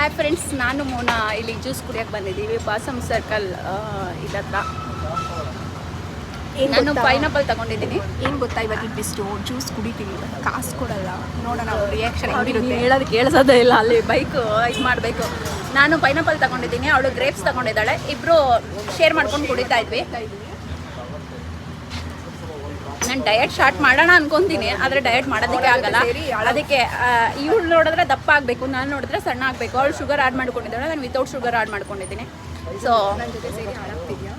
Hi friends ನಾನು ಮೋನಾ. ಇಲ್ಲಿ juice ಕುಡಿಯೋಕೆ ಬಂದಿದ್ದೀವಿ. ಬಾಸಮ್ ಸರ್ಕಲ್ ಇದತ್ರ ನಾನು? ಪೈನಾಪಲ್ ತಗೊಂಡಿದ್ದೀನಿ. ಏನು ಗೊತ್ತಾ ಇವತ್ತಿನ ಬಿಸ್ಟು ಜ್ಯೂಸ್ ಕುಡಿತೀವಿ ಕಾಸು ಕೊಡಲ್ಲ. ನೋಡೋಣ ಅವ್ರ ರಿಯಾಕ್ಷನ್ ಹೆಂಗಿರುತ್ತೆ ಹೇಳೋದು ಕೇಳಿಸೋದೇ ಇಲ್ಲ. ಅಲ್ಲಿ ಬೈಕ್ ಇದು ಮಾಡಬೇಕು. ನಾನು ಪೈನಾಪಲ್ ತಗೊಂಡಿದ್ದೀನಿ. ಅವಳು ಗ್ರೇಪ್ಸ್ ತಗೊಂಡಿದ್ದಾಳೆ. ಇಬ್ಬರು ಶೇರ್ ಮಾಡ್ಕೊಂಡು ಕುಡಿತಾ ಇದ್ವಿ. ನಾನು ಡಯಟ್ ಸ್ಟಾರ್ಟ್ ಮಾಡೋಣ ಅನ್ಕೊಂತೀನಿ ಆದರೆ ಡಯಟ್ ಮಾಡೋದಕ್ಕೆ ಆಗಲ್ಲ. ಅದಕ್ಕೆ ಇವಳು ನೋಡಿದ್ರೆ ದಪ್ಪ ಆಗಬೇಕು ನಾನು ನೋಡಿದ್ರೆ ಸಣ್ಣ ಆಗಬೇಕು. ಅವಳು ಶುಗರ್ ಆ್ಯಡ್ ಮಾಡ್ಕೊಂಡಿದ್ದಾಳೆ ನಾನು ವಿತೌಟ್ ಶುಗರ್ ಆ್ಯಡ್ ಮಾಡ್ಕೊಂಡಿದ್ದೀನಿ. ಸೊ ನಿನ್ ಜೊತೆ ಸೇರಿ ಹಾಳಾಗ್ತಿದ್ಯಾ?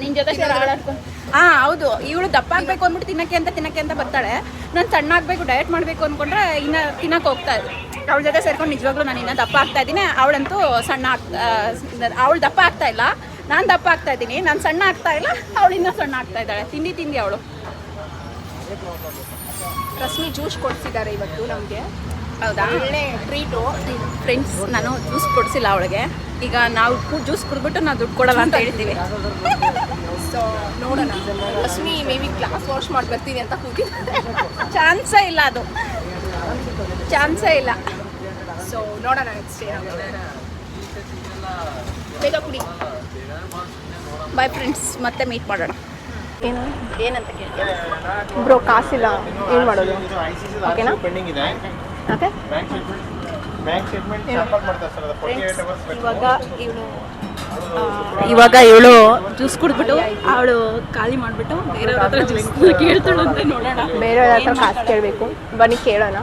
ನಿನ್ನ ಜೊತೆ ಸೇರಿ ಆಡಾಡ್ಕೊಂಡು ಹಾಂ ಹೌದು. ಇವಳು ದಪ್ಪ ಆಗಬೇಕು ಅಂದ್ಬಿಟ್ಟು ತಿನ್ನಕ್ಕೆ ಅಂತ ತಿನ್ನಕ್ಕೆ ಅಂತ ಬರ್ತಾಳೆ. ನಾನು ಸಣ್ಣ ಆಗಬೇಕು ಡಯಟ್ ಮಾಡಬೇಕು ಅಂದ್ಕೊಂಡ್ರೆ ಇನ್ನು ತಿನ್ನಕ್ಕೆ ಹೋಗ್ತಾ ಇದ್ದೆ ಅವಳ ಜೊತೆ ಸೇರ್ಕೊಂಡು ನಿಜವಾಗ್ಲೂ ನಾನು ಇನ್ನೂ ದಪ್ಪ ಆಗ್ತಾ ಇದ್ದೀನಿ. ಅವಳಂತೂ ಸಣ್ಣ ಆಗ್ತಾ ಅವಳು ದಪ್ಪ ಆಗ್ತಾ ಇಲ್ಲ. ನಾನು ದಪ್ಪ ಆಗ್ತಾ ಇದ್ದೀನಿ. ನಾನು ಸಣ್ಣ ಆಗ್ತಾ ಇಲ್ಲ ಅವಳು ಇನ್ನೂ ಸಣ್ಣ ಆಗ್ತಾ ಇದ್ದಾಳೆ. ತಿಂಡಿ ತಿಂಡಿ ಅವಳು. ರಶ್ಮಿ ಜ್ಯೂಸ್ ಕೊಡ್ಸಿದ್ದಾರೆ ಇವತ್ತು ನಮಗೆ. ಹೌದಾ? ಒಳ್ಳೆ ಟ್ರೀಟು ಫ್ರೆಂಡ್ಸ್ ನಾನು ಜ್ಯೂಸ್ ಕೊಡಿಸಿಲ್ಲ ಅವಳಿಗೆ. ಈಗ ನಾವು ಜ್ಯೂಸ್ ಕುಡ್ಬಿಟ್ಟು ನಾವು ದುಡ್ಡು ಕೊಡಲ್ಲ ಅಂತ ಹೇಳ್ತೀವಿ. ಸೊ ನೋಡೋಣ. Rashmi maybe glass wash ಮಾಡಿ ಬರ್ತೀನಿ ಅಂತ ಕೂತಿದ್ದೆ ಚಾನ್ಸೇ ಇಲ್ಲ ಅದು. ಚಾನ್ಸೇ ಇಲ್ಲ. ಸೊ ನೋಡೋಣ ನೆಕ್ಸ್ಟ್ ಬೇಗ ಕುಡಿ ಬಾಯ್ ಫ್ರೆಂಡ್ಸ್ ಮತ್ತೆ ಮೀಟ್ ಮಾಡೋಣ. ಏನು? ಏನಂತ ಕೇಳಿ ಬ್ರೋ ಕಾಸಿಲ್ಲ. ಏನು ಮಾಡೋದು? ಓಕೆನಾ ಪೆಂಡಿಂಗ್ ಇದೆ. ಓಕೆ ಬ್ಯಾಂಕ್ ಸ್ಟೇಟ್ಮೆಂಟ್ ಇವಾಗ ಇವಳು ಇವಾಗ ಇವಳು ಜ್ಯೂಸ್ ಕುಡ್ಬಿಟ್ಟು ಅವಳು ಖಾಲಿ ಮಾಡಿಬಿಟ್ಟು ಬೇರೆಯವ್ರ ಹತ್ರ ಜ್ಯೂಸ್ ಕೇಳ್ತಾಳಂತೆ ನೋಡೋಣ. ಬೇರೆಯವ್ರ ಹತ್ರ ಕಾಸು ಕೇಳಬೇಕು. ಬನ್ನಿ ಕೇಳೋಣ.